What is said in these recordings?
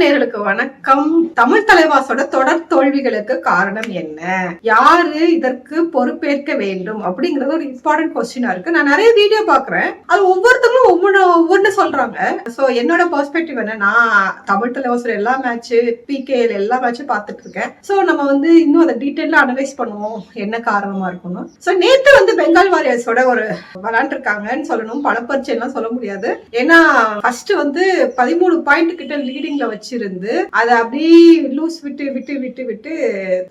நேர்களுக்கு வணக்கம். தமிழ் தலைவாசோட தொடர் தோல்விகளுக்கு காரணம் என்ன? யாரு இதற்கு பொறுப்பேற்க வேண்டும்? அப்படிங்கறது ஒரு இம்பார்ட்டன்ட் கொஸ்டினா இருக்கு. நான் நிறைய வீடியோ பாக்குறேன் அது ஒவ்வொருத்தங்களும் ஒவ்வொன்று ஒவ்வொன்று சொல்றாங்க. சோ என்னோட பெர்ஸ்பெக்டிவ் என்ன? நான் தமிழ் தலைவாசோட எல்லா மேட்ச் பிகே எல்லா மேட்சும் பார்த்துட்டு இருக்கேன். சோ நம்ம வந்து இன்னும் அதை டீட்டெயிலா அனலைஸ் பண்ணுவோம். என்ன காரணமா இருக்கணும் சோ நேத்து வந்து பெங்கால் வாரியர்ஸோட ஒரு விளாண்டுருக்காங்கன்னு சொல்லணும். பணப்பரிச்சை எல்லாம் சொல்ல முடியாது. ஏன்னா ஃபர்ஸ்ட் வந்து பதிமூணு பாயிண்ட் கிட்ட லீடிங்ல வச்சிருந்து அதை அப்படியே லூஸ் விட்டு விட்டு விட்டு விட்டு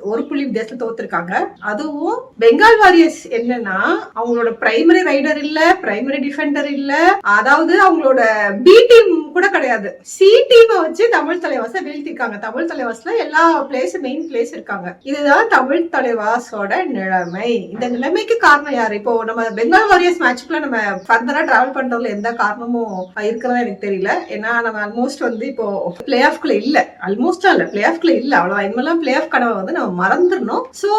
ஒரு புள்ளி வித்தியாசத்துல தோத்துருக்காங்க. அதுவும் பெங்கால் வாரியர்ஸ் என்னன்னா அவங்களோட பிரைமரி ரைடர் இல்ல பிரைமரி டிஃபெண்டர் இல்ல அதாவது அவங்களோட பி டீம் கூட கிடையாது. சி டீமை வச்சு தமிழ் தலைவாச வீழ்த்திருக்காங்க. தமிழ் தலைவாஸ்ல எல்லா பிளேஸ் மெயின் பிளேஸ் இருக்காங்க. இதுதான் தமிழ் தலைவாஸோட நிலைமை. இந்த நிலைமைக்கு காரணம் யாரு? இப்போ நம்ம பெங்கால் வாரியர்ஸ் மேட்ச்க்குள்ள நம்ம ஃபர்தரா டிராவல் பண்றதுல எந்த காரணமும் இருக்கிறதா எனக்கு தெரியல. ஏன்னா நம்ம ஆல்மோஸ்ட் வந்து இப்போ பிளே ஆஃப்குள்ள இல்ல. ஆல்மோஸ்டா இல்ல. பிளே ஆஃப்குள்ள இல்ல. அவ்வளவு இனிமேலாம் பிளே ஆஃப் கனவை வந்து நம்ம மறந்துடணும். சோ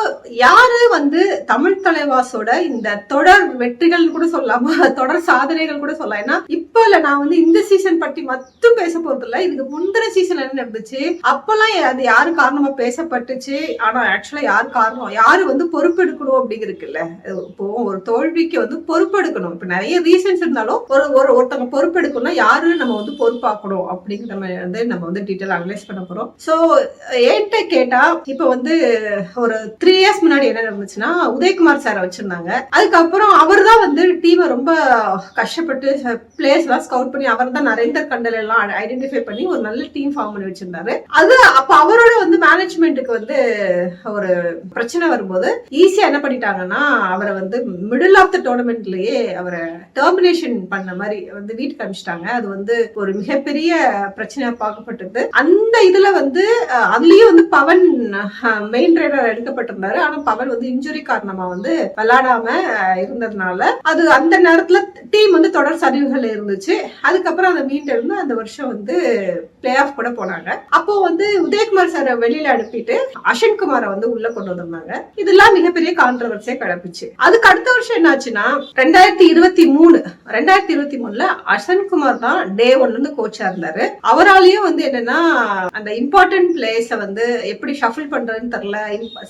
யாரு வந்து தமிழ் தலைவாஸோட இந்த தொடர் வெற்றிகள் கூட சொல்லாம தொடர் சாதனைகள் கூட சொல்லலாம். ஏன்னா இப்போ இல்ல. நான் வந்து இந்த சீசன் பற்றி மட்டும் பேச போறது இல்ல இதுக்கு முந்தின சீசன் என்ன நடந்துச்சு? அப்பெல்லாம் அது யாரு காரணமா பேசப்பட்டுச்சு? ஆனா ஆக்சுவலா யார் காரணம்? யாரு வந்து பொறுப்பெடுக்கணும் அப்படிங்கிறதுக்குல்ல. இப்போ ஒரு தோல்விக்கு வந்து பொறுப்பெடுக்கணும் இப்ப நிறைய ரீசன்ஸ் இருந்தாலும் ஒரு ஒரு ஒருத்தவங்க பொறுப்பெடுக்கணும்னா யாரு நம்ம வந்து பொறுப்பாக்கணும் அப்படிங்கிற மாதிரி வந்து நம்ம வந்து டீட்டெயில் அனலைஸ் பண்ண போறோம். சோ ஏட்ட கேட்டா இப்ப வந்து ஒரு த்ரீ இயர்ஸ் முன்னாடி என்ன நடந்துச்சுன்னா உதயகுமார் சாரை வச்சிருந்தாங்க. அதுக்கப்புறம் அவர் தான் வந்து டீமை ரொம்ப கஷ்டப்பட்டு பிளேஸ் எல்லாம் ஸ்கவுட் பண்ணி அவர் தான் நரேந்தர் பண்டல் எல்லாம் ஐடென்டிஃபை பண்ணி ஒரு நல்ல டீம் ஃபார்ம் பண்ணி வச்சிருந்தாரு. அது அப்ப அவரோட வந்து மேனேஜ்மெண்ட்டுக்கு வந்து ஒரு பிரச்சனை வரும்போது ஈஸியா என்ன பண்ணிட்டாங்கன்னா அவரை வந்து மிடில் ஆஃப் த டோர்னமெண்ட்லயே அவரை டெர்மினேஷன் பண்ண மாதிரி வந்து வீட்டுக்கு அனுப்பிச்சிட்டாங்க. அது வந்து ஒரு மிகப்பெரிய பிரச்சனையா பார்க்கப்பட்டது. அந்த இதுல வந்து அதுலயும் வந்து பவன் மெயின் ரைடர் எடுக்கப்பட்டிருந்தாரு. ஆனா பவன் வந்து இன்ஜுரி காரணமா வந்து விளையாடாம இருந்ததுனால அது அந்த நேரத்துல டீம் வந்து தொடர் சரிவுகள் இருந்துச்சு. அதுக்கப்புறம் அதை மீண்டெழுந்து அந்த வருஷம் வந்து பிளே ஆஃப் கூட போனாங்க. அப்போ வந்து உதயகுமார் சாரை வெளியில அனுப்பிட்டு அஷன் குமாரை வந்து உள்ள கொண்டு வந்திருந்தாங்க. இதெல்லாம் மிகப்பெரிய கான்ட்ரவர்ஸே கிளப்பிச்சு அதுக்கு அடுத்த வருஷம் என்னாச்சுன்னா ரெண்டாயிரத்தி இருபத்தி மூணு ரெண்டாயிரத்தி இருபத்தி மூணுல அஷன் குமார் தான் டே ஒன்ல இருந்து கோச்சா இருந்தாரு. அவராலேயும் வந்து என்னன்னா அந்த இம்பார்ட்டன்ட் பிளேஸ வந்து எப்படி ஷஃபிள் பண்றதுன்னு தெரியல.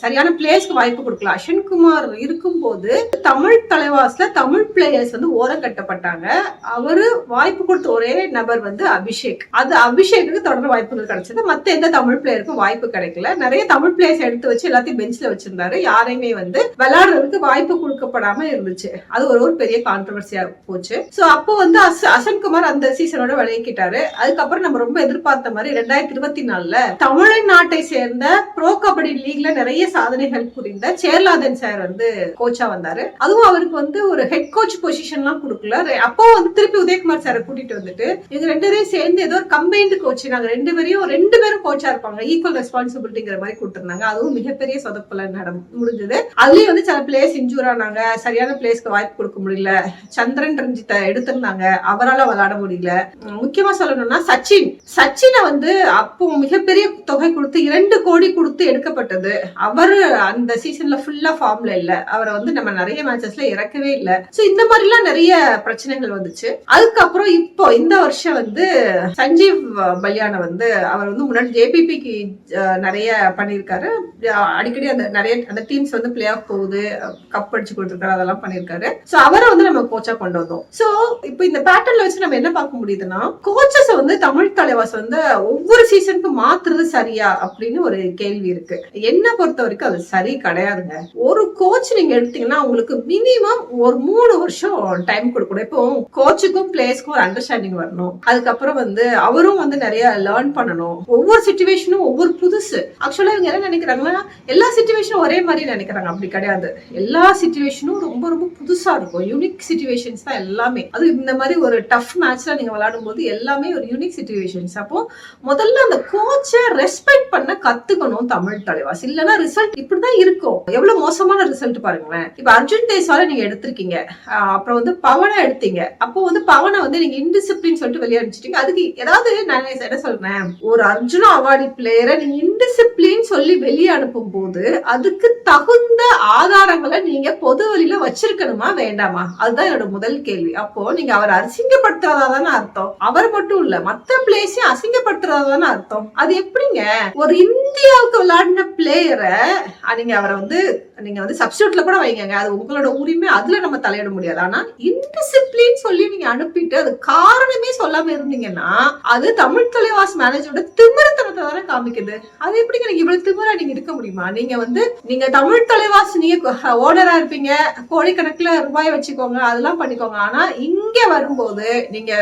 சரியான பிளேஸ்க்கு வாய்ப்பு கொடுக்கல. அஷன் குமார் இருக்கும்போது தமிழ் தலைவாஸ்ல தமிழ் பிளேயர்ஸ் வந்து ஓரம் கட்டப்பட்டாங்க. அவரு வாய்ப்பு கொடுத்த ஒரே நபர் வந்து அபிஷேக். அது அபிஷேக்கு தொடர் வாய்ப்புகள் கிடைச்சது. மத்த எந்த தமிழ் பிளேயருக்கும் வாய்ப்பு கிடைக்கல. நிறைய தமிழ் பிளேயர்ஸ் எடுத்து வச்சு எல்லாத்தையும் பெஞ்ச்ல வச்சிருந்தாரு. யாரையுமே வந்து விளையாடுறதுக்கு வாய்ப்பு கொடுக்கப்படாம இருந்துச்சு. அது ஒரு ஒரு பெரிய கான்ட்ரவர்சியா போச்சு. சோ அப்போ வந்து அசன்குமார் அந்த சீசனோட விளையாக்கிட்டாரு அதுக்கப்புறம் நம்ம ரொம்ப எதிர்பார்த்த மாதிரி ரெண்டாயிரத்தி இருபத்தி நாலுல தமிழ்நாட்டை சேர்ந்த ப்ரோ கபடி லீக்ல நிறைய சாதனைகள் புரிந்த சேர்லாதன் சார் வந்து கோச்சா வந்தாரு. அதுவும் அவருக்கு வந்து ஒரு ஹெட் கோச் பொசிஷன் எல்லாம் கொடுக்கல. அப்போ வந்து திருப்பி உதயகுமார் சாரை கூட்டிட்டு வந்துட்டு இவங்க ரெண்டு பேரும் சேர்ந்து ஏதோ ஒரு கம்பைன்டு கோச் நாங்க ரெண்டு பேரையும் ரெண்டு பேரும் கோச்சா இருப்பாங்க. ஈக்குவல் ரெஸ்பான்சிபிலிட்டிங்கிற மாதிரி கொடுத்திருந்தாங்க அதுவும் மிகப்பெரிய சொதப்பல நடம் முடிஞ்சது. அதுலயும் வந்து சில பிளேஸ் இன்ஜூர் ஆனாங்க. சரியான பிளேஸ்க்கு வாய்ப்பு கொடுக்க முடியல. சந்திரன் ரஞ்சித்தை எடுத்திருந்தாங்க. அவரால விளையாட முடியல. முக்கியமா சொல்லணும்னா சச்சின். சச்சினை வந்து அப்போ மிகப்பெரிய தொகை கொடுத்து இரண்டு கோடி கொடுத்து எடுக்கப்பட்டது. அவரு அந்த சீசன்ல ஃபுல்லா ஃபார்ம்ல இல்ல. அவரை வந்து நம்ம நிறைய மேட்சஸ்ல இறக்கவே இல்ல. சோ இந்த மாதிரி எல்லாம் நிறைய பிரச்சனைகள் வந்துச்சு. அதுக்கப்புறம் இப்போ இந்த வருஷம் வந்து சஞ்சீவ் பல்யானை வந்து அவர் வந்து முன்னாடி ஜேபிபிக்கு நிறைய பண்ணியிருக்காரு. அடிக்கடி அந்த நிறைய அந்த டீம்ஸ் வந்து பிளே ஆஃப் போகுது கப் அடிச்சு கொடுத்துருக்காரு அதெல்லாம் பண்ணியிருக்காரு. சோ அவரை வந்து நம்ம கோச்சா கொண்டு வந்தோம். சோ இப்போ இந்த பேட்டர்ன்ல வச்சு நம்ம என்ன பார்க்க முடியுதுன்னா கோச்சஸ் வந்து தமிழ் தலைவாஸ் வந்து ஒவ்வொரு சீசனுக்கு மாத்துறது சரியா அப்படின்னு ஒரு கேள்வி இருக்கு. என்ன பொறுத்த வரைக்கும் அது சரி கிடையாதுங்க. ஒரு கோச் நீங்க எடுத்தீங்கன்னா உங்களுக்கு மினிமம் ஒரு மூணு வருஷம் டைம் கொடுக்கணும். இப்போ கோச்சுக்கும் பிளேஸ்க்கும் ஒரு அண்டர்ஸ்டாண்டிங் வரணும். அதுக்கப்புறம் வந்து அவரும் வந்து நிறைய லேர்ன் பண்ணணும். ஒவ்வொரு சுச்சுவேஷனும் ஒவ்வொரு புதுசு. ஆக்சுவலாக இவங்க என்ன நினைக்கிறாங்கன்னா எல்லா சுச்சுவேஷனும் ஒரே மாதிரி நினைக்கிறாங்க. அப்படி கிடையாது. எல்லா சுச்சுவேஷனும் ரொம்ப ரொம்ப புதுசாக இருக்கும். யூனிக் சுச்சுவேஷன்ஸ் தான் எல்லாமே. அது இந்த மாதிரி ஒரு டஃப் மேட்ச்ல நீங்கள் விளையாடும் போது எல்லாமே ஒரு யூனிக் சுச்சுவேஷன்ஸ் அப்போ முதல்ல அந்த கோச்சை ரெஸ்பெக்ட் பண்ண கத்துக்கணும் தமிழ் தலைவாஸ் இல்லைன்னா ரிசல்ட் இப்படிதான் இருக்கும். எவ்வளவு மோசமான ரிசல்ட் பாருங்களேன். இப்ப அர்ஜுன் தேஸ்வால நீங்க எடுத்திருக்கீங்க. அப்புறம் வந்து பவனை எடுத்தீங்க. அப்போ வந்து பவனை வந்து நீங்க இன்டிசிப்ளின் சொல்லிட்டு வெளியே வெளியே அதுக்கு ஏதாவது நான் என்ன சொல்றேன்? ஒரு அர்ஜுனா அவார்டி பிளேயரை நீங்க இன்டிசிப்ளின் சொல்லி வெளியே அனுப்பும் போது அதுக்கு தகுந்த ஆதாரங்களை நீங்க பொது வழியில வச்சிருக்கணுமா வேண்டாமா? அதுதான் என்னோட முதல் கேள்வி. அப்போ நீங்க அவர் அசிங்கப்படுத்துறதா தானே அர்த்தம். அவர் மட்டும் இல்ல மத்த பிளேஸையும் அசிங்கப்படுத்துறதா தானே அர்த்தம். அது எப்படிங்க? ஒரு இந்தியாவுக்கு விளையாடின பிளேயரை நீங்க அவரை வந்து நீங்க வந்து சப்ஸ்டியூட்ல கூட வைங்க அது உங்களோட உரிமை அதுல நம்ம தலையிட முடியாது. ஆனா இன்டிசிப்ளின் சொல்லி நீங்க அனுப்பிட்டு அது காரணமே சொல்லாம இருந்தீங்கன்னா அது தமிழ் தலைவாஸ் மேனேஜரோட திமிரத்தனத்தை தானே காமிக்குது. அது எப்படிங்க நீங்கள் இவ்வளவு திமிரா நீங்க இருக்க முடியுமா? நீங்க வந்து நீங்க தமிழ் தலைவாஸ் நீங்க ஓனரா இருப்பீங்க. கோடிக்கணக்கில் ரூபாய் வச்சுக்கோங்க அதெல்லாம் பண்ணிக்கோங்க. ஆனா இங்க வரும்போது நீங்க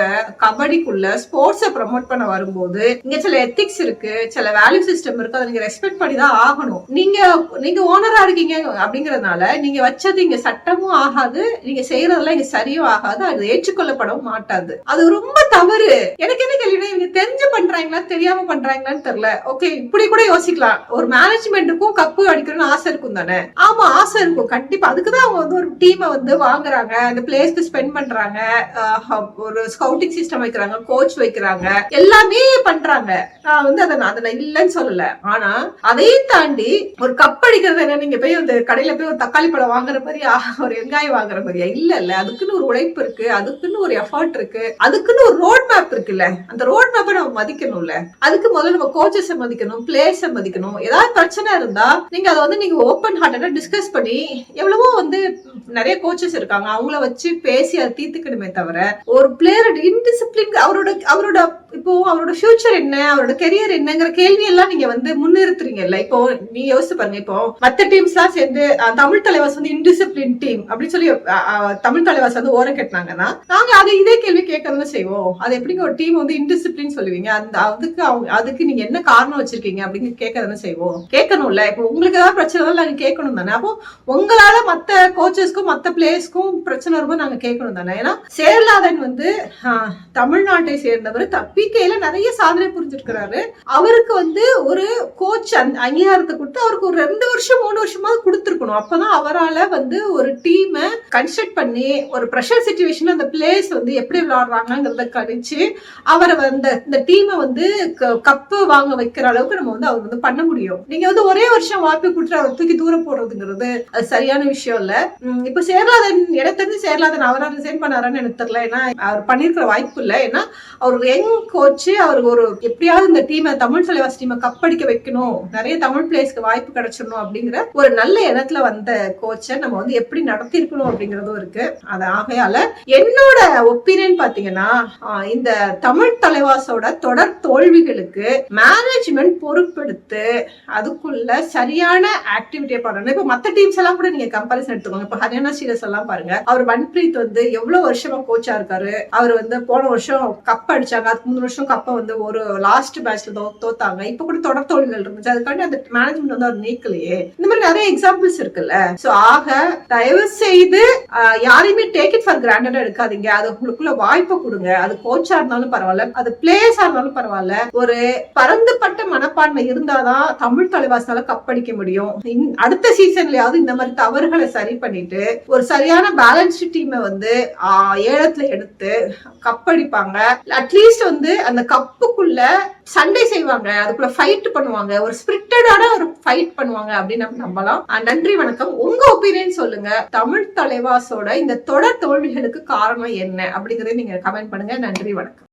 கபடிக்குள்ள ஸ்போர்ட்ஸை ப்ரமோட் பண்ண வரும்போது இங்க சில எத்திக்ஸ் இருக்கு சில வேல்யூ சிஸ்டம் இருக்கு அதை நீங்க ரெஸ்பெக்ட் பண்ணி தான் ஆகணும். நீங்க நீங்க ஓனரா இருக்கீங்க அப்படிங்கறதுனால நீங்க வச்சது இங்க சட்டமும் ஆகாது நீங்க செய்யறதெல்லாம் இங்க சரியும் ஆகாது அது ஏற்றுக்கொள்ளப்படவும் மாட்டாது. அது ரொம்ப தவறு. எனக்கு என்ன கேள்வினா இவங்க தெரிஞ்சு பண்றாங்களா தெரியாம பண்றாங்களான்னு தெரியல. ஓகே இப்படி கூட யோசிக்கலாம். ஒரு மேனேஜ்மெண்ட்டுக்கும் கப்பு அடிக்கணும்னு ஆசை இருக்கும் தானே? ஆமா ஆசை இருக்கும். கண்டிப்பா. அதுக்குதான் அவங்க வந்து ஒரு டீமை வந்து வாங்குறாங்க. அந்த பிளேஸ்க்கு ஸ்பெண்ட் பண்றாங்க. ஒரு ஸ்கவுட்டிங் சிஸ்டம் வைக்கிறாங்க கோச் வைக்கிறாங்க. எல்லாமே பண்றாங்க. நான் வந்து அதை நான் அதை இல்லைன்னு சொல்லல. ஆனா அதையும் தாண்டி ஒரு கப் அடிக்கிறது என்ன? நீங்க போய் அந்த கடையில போய் ஒரு தக்காளி பழம் வாங்குற மாதிரியா ஒரு வெங்காயம் வாங்குற மாதிரியா? இல்ல இல்ல. அதுக்குன்னு ஒரு உழைப்பு இருக்கு. அதுக்குன்னு ஒரு எஃபர்ட் இருக்கு. அதுக்குன்னு ஒரு ரோட் மேப் இருக்குல்ல? அந்த ரோட் மேப்பை நம்ம மதிக்கணும்ல? அதுக்கு முதல்ல நம்ம கோச்சஸை மதிக்கணும் பிளேஸ மதிக்கணும். ஏதாவது பிரச்சனை இருந்தா நீங்க அதை வந்து நீங்க ஓப்பன் ஹார்ட்டடா டிஸ்கஸ் பண்ணி எவ்வளவோ வந்து நிறைய கோச்சஸ் இருக்காங்க. அவங்கள வச்சு பேசி அதை தீர்த்துக்கணுமே தவிர ஒரு பிளேயர் இன்டிசிப்ளின் அவரோட அவரோட இப்போ அவரோட ஃபியூச்சர் என்ன? அவரோட கெரியர் என்னங்கிற கேள்வி எல்லாம் நீங்க வந்து முன்னிறுத்துறீங்கல்ல? இப்போ நீ யோசிச்சு பாருங்க. இப்போ மத்த டீம்ஸ் எல்லாம் சேர்ந்து தமிழ் தலைவாஸ் வந்து இன்டிசிப்ளின் டீம் அப்படின்னு சொல்லி தமிழ் தலைவாஸ் வந்து ஓரம் கட்டினாங்கன்னா நாங்க அதை இதே கேள்வி கேட்கறதும் செய்வோம். அது எப்படிங்க ஒரு டீம் வந்து இன்டிசிப்ளின் சொல்லுவீங்க? அந்த அதுக்கு அவங்க அதுக்கு நீங்க என்ன காரணம் வச்சிருக்கீங்க அப்படின்னு கேட்கறதுன்னு செய்வோம். கேட்கணும்ல. இப்போ உங்களுக்கு ஏதாவது பிரச்சனை இருந்தாலும் நாங்க கேட்கணும் தானே. அப்போ உங்களால மத்த கோச்சஸ்க்கும் மத்த பிளேயர்ஸ்க்கும் பிரச்சனை வரும்போது நாங்க கேட்கணும் தானே. ஏன்னா சேர்லாதன் வந்து ஆஹ், தமிழ்நாட்டை சேர்ந்தவர். தப்பிக்கையில நிறைய சாதனை புரிஞ்சிருக்கிறாரு. அவருக்கு வந்து ஒரு கோச் அங்கீகாரத்தை கொடுத்து அவருக்கு ஒரு ரெண்டு வருஷம் மூணு வருஷமா கொடுத்துருக்கணும். அப்பதான் அவரால் வந்து ஒரு டீமை கன்ஸ்ட்ரக்ட் பண்ணி ஒரு ப்ரெஷர் சுச்சுவேஷன்ல அந்த பிளேயர்ஸ் வந்து எப்படி விளாடுறாங்கிறத கணிச்சு அவரை வந்து இந்த டீமை வந்து கப்பு வாங்க வைக்கிற அளவுக்கு நம்ம வந்து அவர் வந்து பண்ண முடியும். நீங்க வந்து ஒரே வருஷம் வாய்ப்பு கொடுத்துட்டு அவர் தூக்கி தூரம் போடுறதுங்கிறது அது சரியான விஷயம் இல்ல. இப்போ இப்ப சேர்லாதன் எனக்கு சேர்லாதன் அவரால் ரிசைன் பண்ணாரான்னு எனக்கு தெரியல. ஏன்னா அவர் பண்ணிருக்கிற வாய்ப்பு இல்லை. ஏன்னா அவர் யங் கோச்சு அவருக்கு ஒரு எப்படியாவது இந்த டீமை தமிழ் தலைவாஸ் டீமை கப்படிக்க வைக்கணும். நிறைய தமிழ் பிளேஸ்க்கு வாய்ப்பு கிடைச்சிடணும் அப்படிங்கிற ஒரு நல்ல எண்ணத்துல வந்த கோச்சை நம்ம வந்து எப்படி நடத்திருக்கணும் அப்படிங்கறதும் இருக்கு. அது ஆகையால என்னோட ஒப்பீனியன் பாத்தீங்கன்னா இந்த தமிழ் தலைவாசோட தொடர் தோல்விகளுக்கு மேனேஜ்மெண்ட் பொறுப்பெடுத்து அதுக்குள்ள சரியான ஆக்டிவிட்டியை பண்ணணும். இப்ப மத்த டீம்ஸ் எல்லாம் கூட நீங்க கம்பாரிசன் எடுத்துக்கோங்க. இப்ப ஹரியானா சீரஸ் எல்லாம் பாருங்க. அவர் மன்பிரீத் வந்து எவ்வளவு வருஷமா கோச்சா இருக்காரு. அவர் வந்து போன வருஷம் கப் அடிச்சாங்க. அதுக்கு மூணு வருஷம் கப்பை வந்து ஒரு லாஸ்ட் மேட்ச்ல தோத்தாங்க. இப்ப கூட தொடர் தோல்விகள் இருந்துச்சு. அதுக்காண்டி அந்த மேனேஜ்மெண்ட் வந்து அவர் நீக்கலையே. இந்த மாதிரி நிறைய எக்ஸாம் எக்ஸாம்பிள்ஸ் இருக்குல்ல. சோ ஆக தயவு செய்து யாரையுமே டேக் இட் ஃபார் கிராண்டடா எடுக்காதீங்க. அது உங்களுக்குள்ள வாய்ப்பை கொடுங்க. அது கோச்சா இருந்தாலும் பரவாயில்ல. அது பிளேயர்ஸா இருந்தாலும் பரவாயில்ல. ஒரு பரந்துபட்ட மனப்பான்மை இருந்தாதான் தமிழ் தலைவாசனால கப்படிக்க முடியும். அடுத்த சீசன்லயாவது இந்த மாதிரி தவறுகளை சரி பண்ணிட்டு ஒரு சரியான பேலன்ஸ்டு டீமை வந்து ஏலத்துல எடுத்து கப்படிப்பாங்க அட்லீஸ்ட் வந்து அந்த கப்புக்குள்ள சண்டை செய்வாங்க. அதுக்குள்ள ஃபைட் பண்ணுவாங்க. ஒரு ஸ்பிரிட்டடான ஒரு ஃபைட் பண்ணுவாங்க அப்படின்னு நம்ம நம்பலாம். நன்றி வணக்கம். உங்க ஒப்பீனியன் சொல்லுங்க. தமிழ் தலைவாசோட இந்த தொடர் தோல்விகளுக்கு காரணம் என்ன அப்படிங்கறத நீங்க கமெண்ட் பண்ணுங்க. நன்றி வணக்கம்.